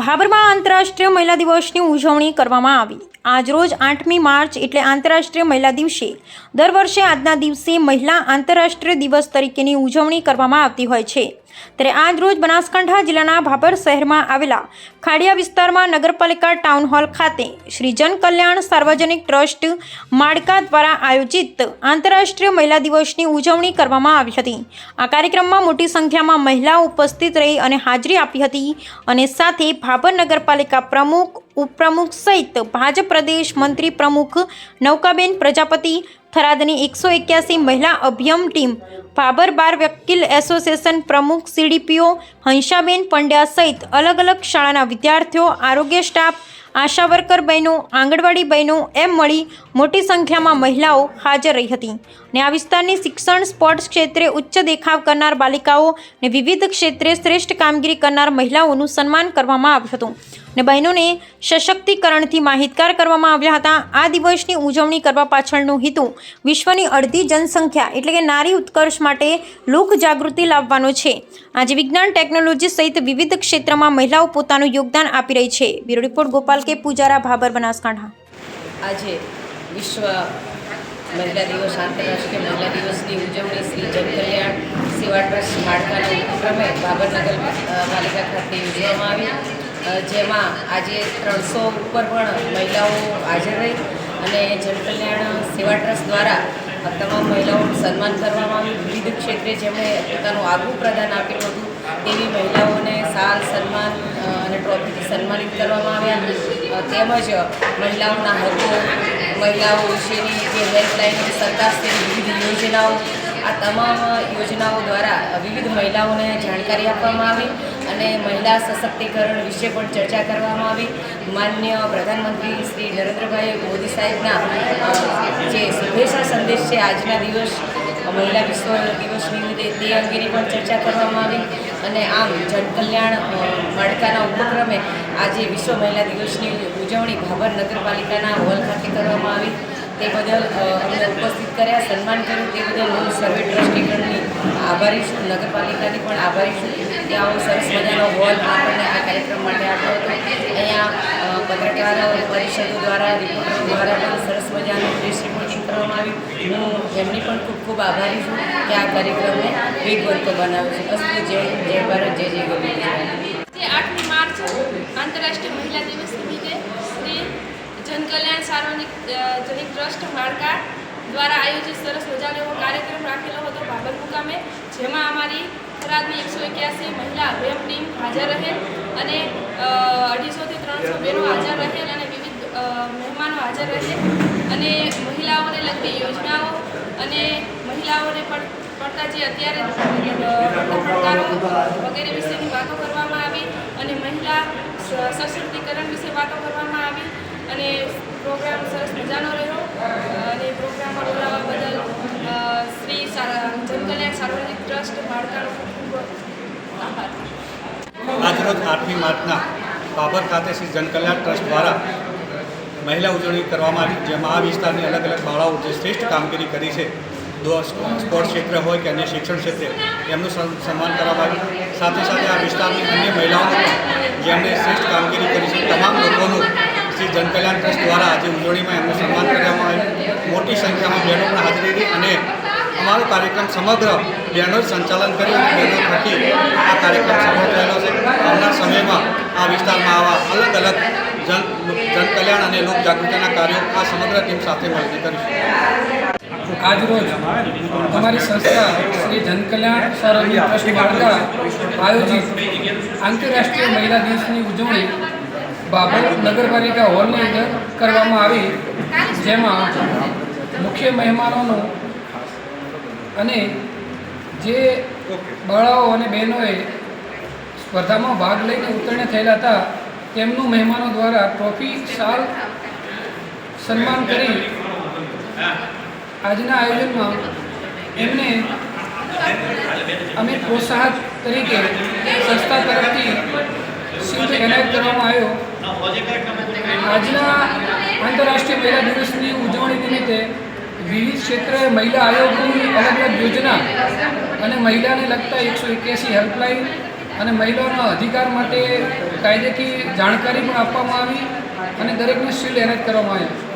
ભાભરમાં આંતરરાષ્ટ્રીય મહિલા દિવસની ઉજવણી કરવામાં આવી. આજરોજ આઠમી માર્ચ એટલે આંતરરાષ્ટ્રીય મહિલા દિવસે. દર વર્ષે આજના દિવસે મહિલા આંતરરાષ્ટ્રીય દિવસ તરીકેની ઉજવણી કરવામાં આવતી હોય છે. ત્યારે આજ રોજ બનાસકાંઠા જિલ્લાના ભાભર શહેરમાં આવેલા ખાડિયા વિસ્તારમાં નગરપાલિકા ટાઉન હોલ ખાતે શ્રી જનકલ્યાણ સાર્વજનિક ટ્રસ્ટ માળકા દ્વારા આયોજિત આંતરરાષ્ટ્રીય મહિલા દિવસની ઉજવણી કરવામાં આવી હતી. આ કાર્યક્રમમાં મોટી સંખ્યામાં મહિલાઓ ઉપસ્થિત રહી અને હાજરી આપી હતી અને સાથે ભાભર નગરપાલિકા પ્રમુખ, ઉપપ્રમુખ સહિત ભાજપ પ્રદેશ મંત્રી પ્રમુખ નૌકાબેન પ્રજાપતિ થરાદની એકસો એક્યાસી મહિલા અભિયમ ટીમ ભાભર બાર વકીલ એસોસિએશન પ્રમુખ સીડીપીઓ, હંસાબેન પંડ્યા સહિત અલગ અલગ શાળાના વિદ્યાર્થીઓ, આરોગ્ય સ્ટાફ, આશા વર્કર બહેનો, આંગણવાડી બહેનો એમ મળી મોટી સંખ્યામાં મહિલાઓ હાજર રહી હતી. અને આ વિસ્તારની શિક્ષણ સ્પોર્ટ્સ ક્ષેત્રે ઉચ્ચ દેખાવ કરનાર બાલિકાઓ અને વિવિધ ક્ષેત્રે શ્રેષ્ઠ કામગીરી કરનાર મહિલાઓનું સન્માન કરવામાં આવ્યું હતું. અને બહેનોને સશક્તિકરણથી માહિતગાર કરવામાં આવ્યા હતા. આ દિવસની ઉજવણી કરવા પાછળનો હેતુ વિશ્વની અડધી જનસંખ્યા એટલે કે નારી ઉત્કર્ષ માટે લોક જાગૃતિ લાવવાનો છે. આજે વિજ્ઞાન ટેકનોલોજી સહિત વિવિધ ક્ષેત્રમાં મહિલાઓ પોતાનું યોગદાન આપી રહી છે. બ્યુરો રિપોર્ટ ગોપાલ કે પૂજારા ભાબર બનાસકાંઠા. આજે વિશ્વ મહિલા દિવસ, આંતરરાષ્ટ્રીય મહિલા દિવસની ઉજવણી શ્રી જનકલ્યાણ સેવા ટ્રસ્ટ માળખાના ઉપક્રમે બાબરનગર પાલિકા ખાતે યોજવામાં આવી. જેમાં આજે ત્રણસો ઉપર પણ મહિલાઓ હાજર રહી અને જનકલ્યાણ સેવા ટ્રસ્ટ દ્વારા તમામ મહિલાઓનું સન્માન કરવામાં આવ્યું. વિવિધ ક્ષેત્રે જેમણે પોતાનું આગવું પ્રદાન આપેલું હતું, તેવી મહિલાઓને સાલ સન્માન અને ટ્રોફીથી સન્માનિત કરવામાં આવ્યા તેમજ મહિલાઓના હકો, મહિલાઓ વિશેની જે હેલ્પલાઇન સરકારશ્રીની વિવિધ યોજનાઓ, આ તમામ યોજનાઓ દ્વારા વિવિધ મહિલાઓને જાણકારી આપવામાં આવી. અને મહિલા સશક્તિકરણ વિશે પણ ચર્ચા કરવામાં આવી. માન્ય પ્રધાનમંત્રી શ્રી નરેન્દ્રભાઈ મોદી સાહેબના જે શુભેચ્છા સંદેશ છે આજના દિવસ, મહિલા વિશ્વ દિવસ નિમિત્તે તે અંગેની પણ ચર્ચા કરવામાં આવી. અને આમ જનકલ્યાણ માળખાના ઉપક્રમે આજે વિશ્વ મહિલા દિવસની ઉજવણી ભાભર નગરપાલિકાના હોલ ખાતે કરવામાં આવી. તે બદલ અમને ઉપસ્થિત કર્યા, સન્માન કર્યું. તે બદલ હું સર્વે ટ્રસ્ટીગણની આભારી છું, નગરપાલિકાની પણ આભારી છું. કે આવો સરસ મજાનો હોલ આપણને આ કાર્યક્રમ માટે આપ્યો હતો. અહીંયા પત્રકાર પરિષદો દ્વારા, રિપોર્ટરો દ્વારા પણ સરસ મજાનું પ્રેસ રિપોર્ટિંગ કરવામાં આવ્યું. હું એમની પણ ખૂબ ખૂબ આભારી છું કે આ કાર્યક્રમને વેગવંતો બનાવ્યો છે. અસ્તુ, જય જય ભારત, જય જય ગરવી આઠમી માર્ચ, આંતરરાષ્ટ્રીય મહિલા દિવસ નિમિત્તે શ્રી જનકલ્યાણ સાર્વજનિક જનિક ટ્રસ્ટ માળકા દ્વારા આયોજિત સરસ મજાનો એવો કાર્યક્રમ રાખેલો હતો બાબર મુકામે જેમાં અમારી થરાદની એકસો એક્યાસી મહિલા અભિયમ ટીમ હાજર રહેલ અને અઢીસોથી ત્રણસો બહેનો હાજર રહેલ અને વિવિધ મહેમાનો હાજર રહેલ. અને મહિલાઓને લગતી યોજનાઓ અને મહિલાઓને પણ પડતા જે અત્યારે પડકારો વગેરે વિશેની વાતો કરવામાં આવી અને મહિલા સશક્તિકરણ વિશે વાતો કરવામાં આવી. અને પ્રોગ્રામ સરસ મજાનો રહ્યો. અને પ્રોગ્રામમાં બોલાવવા બદલ શ્રી જનકલ્યાણ સાર્વજનિક ટ્રસ્ટ માળકાનો ખૂબ આભાર. આજરોજ આઠમી માર્ચના બાબર ખાતે શ્રી જનકલ્યાણ ટ્રસ્ટ દ્વારા મહિલા ઉજવણી કરવામાં આવી, જેમાં આ વિસ્તારની અલગ અલગ બાળાઓ જે શ્રેષ્ઠ કામગીરી કરી છે સ્પોર્ટ્સ ક્ષેત્ર હોય કે અન્ય શિક્ષણ ક્ષેત્રે, એમનું સન્- સન્માન કરવામાં આવ્યું. સાથે સાથે આ વિસ્તારની અન્ય મહિલાઓને જેમણે શ્રેષ્ઠ કામગીરી કરી છે, તમામ લોકોનું શ્રી જનકલ્યાણ ટ્રસ્ટ દ્વારા આજે ઉજવણીમાં એમનું સન્માન કરવામાં આવ્યું. મોટી સંખ્યામાં બહેનો પણ હાજરી હતી અને અમારો કાર્યક્રમ સમગ્ર બહેનો સંચાલન કર્યું અને બહેનો થકી આ કાર્યક્રમ સફળ થયેલો છે. આવનાર સમયમાં આ વિસ્તારમાં આવા અલગ અલગ જન જનકલ્યાણ અને લોક જાગૃતિના કાર્યો આ સમગ્ર ટીમ સાથે મળીને કરીશું. આજરોજ અમારી સંસ્થા શ્રી જનકલ્યાણ સર ટ્રસ્ટ દ્વારા આયોજિત આંતરરાષ્ટ્રીય મહિલા દિવસની ઉજવણી બાબર નગરપાલિકા હોલની અંદર કરવામાં આવી, જેમાં મુખ્ય મહેમાનોનો અને જે બાળાઓ અને બહેનોએ સ્પર્ધામાં ભાગ લઈને ઉત્તીર્ણ થયેલા હતા, તેમનું મહેમાનો દ્વારા ટ્રોફી સાલ સન્માન કરી આજના આયોજનમાં એમને અમે પ્રોત્સાહન તરીકે સંસ્થા તરફથી શિલ્ડ એનાયત કરવામાં આવ્યો. આજના આંતરરાષ્ટ્રીય મહિલા દિવસની ઉજવણી નિમિત્તે વિવિધ ક્ષેત્રે મહિલા આયોગની અલગ અલગ યોજના અને મહિલાને લગતા એકસો એક્યાસી હેલ્પલાઇન અને મહિલાઓના અધિકાર માટે કાયદેથી જાણકારી પણ આપવામાં આવી અને દરેકને શીલ એનેજ કરવામાં આવ્યા